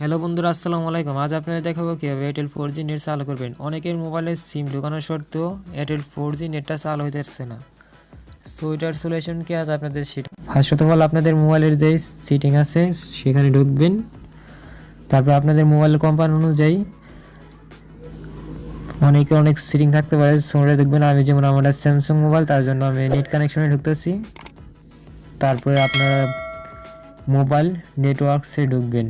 Hello বন্ধুরা, আসসালামু আলাইকুম। আজ আপনাদের দেখাবো কীভাবে এয়ারটেল ফোর জি নেট চালু করবেন। অনেকের মোবাইলে সিম ঢোকানো সত্ত্বেও এয়ারটেল ফোর জি নেটটা চালু হইতেছে না। সো এটার সলিউশন কি আজ আপনাদের সেটা ফার্স্ট অফ অল আপনাদের মোবাইলের যে সিটিং আছে, সেখানে ঢুকবেন। তারপর আপনাদের মোবাইল কোম্পানি অনুযায়ী অনেকে অনেক সিটিং থাকতে পারে। সোটা দেখবেন, আমি যেমন আমার স্যামসাং মোবাইল তার জন্য আমি নেট কানেকশনে ঢুকতেছি। তারপরে আপনারা মোবাইল নেটওয়ার্কসে ঢুকবেন।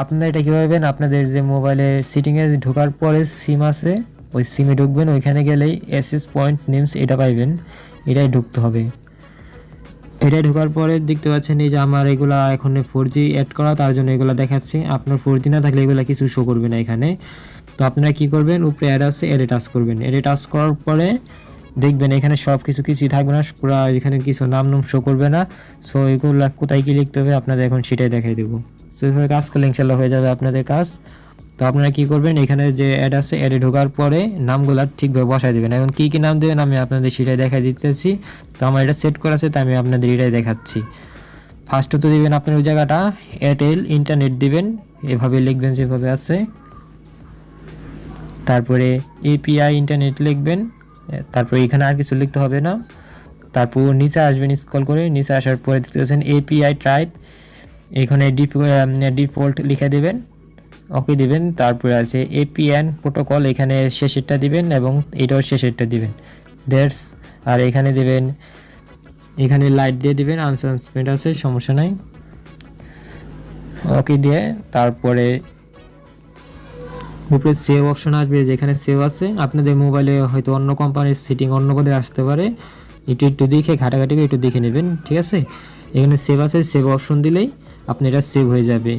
আপনারা এটা কীভাবে পাবেন? আপনাদের যে মোবাইলে সিটিংয়ে ঢোকার পরে সিম আছে, ওই সিমে ঢুকবেন, ওইখানে গেলেই এসএস পয়েন্ট নেমস এটা পাইবেন, এটাই ঢুকতে হবে। এটাই ঢোকার পরে দেখতে পাচ্ছেন এই যে আমার এগুলা এখন ফোর জি অ্যাড করা, তার জন্য এগুলো দেখাচ্ছি। আপনার ফোর জি না থাকলে এগুলো কিছু শো করবে না এখানে। তো আপনারা কি করবেন? উপরে অ্যাড আছে এডে টাচ করবেন। এডে টাচ করার পরে দেখবেন এখানে সব কিছু কিছুই থাকবে না, পুরো এখানে কিছু নাম নাম শো করবে না। সো এগুলো কোথায় কি লিখতে হবে? আপনাদের এখন সেটাই দেখাই দেবো। সো এইভাবে কাজ করলে ইনশাল্লাহ হয়ে যাবে আপনাদের কাজ। তো আপনারা কি করবেন, এখানে যে অ্যাড আছে অ্যাডে ঢোকার পরে নামগুলো ঠিকভাবে বসাই দেবেন। এখন কী কী নাম দেবেন, আমি আপনাদের সেটাই দেখাই দিতেছি। তো আমার এটা সেট করা আছে তাই আমি আপনাদের এটাই দেখাচ্ছি। ফার্স্টে তো দেবেন আপনার ওই জায়গাটা এয়ারটেল ইন্টারনেট দিবেন, এভাবে লিখবেন যেভাবে আছে। তারপরে এপিআই ইন্টারনেট লিখবেন, তারপরে এখানে আর কিছু লিখতে হবে না। তারপর নিচে আসবেন স্কল করে নিচে আসার পরে দেখতে পাচ্ছেন এপিআই ট্রাইব এখানে ডিফ ডিফল্ট লিখে দেবেন ওকে দিবেন, তারপরে আছে এপিএন প্রোটোকল এখানে শেষেরটা দিবেন এবং এটাও শেষেরটা দিবেন। দ্যাটস আর এখানে দিবেন, এখানে লাইট দিয়ে দিবেন আনসাসপেন্ড আছে, সমস্যা নাই। ওকে দিয়ে, তারপরে উপরে সেভ অপশন আসবে, যেখানে সেভ আছে। আপনাদের মোবাইলে হয়তো অন্য কোম্পানির সিটিং অন্য পদে আসতে পারে। একটু একটু দেখে, ঘাটাঘাটি একটু দেখে নেবেন, ঠিক আছে? এখানে সেভ আছে সেভ অপশন দিলেই আপনি এটা সেভ হয়ে যাবে।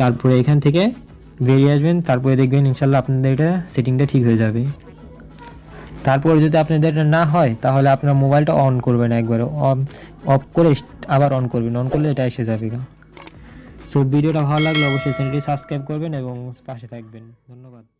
তারপরে এখান থেকে বেরিয়ে আসবেন, তারপরে দেখবেন ইনশাল্লাহ আপনাদের এটা সেটিংটা ঠিক হয়ে যাবে। তারপর যদি আপনাদের এটা না হয়, তাহলে আপনার মোবাইলটা অন করবেন একবার। অফ করে আবার অন করবেন। অন করলে এটা এসে যাবে। সো ভিডিওটা ভালো লাগলে অবশ্যই চ্যানেলটি সাবস্ক্রাইব করবেন এবং পাশে থাকবেন। ধন্যবাদ।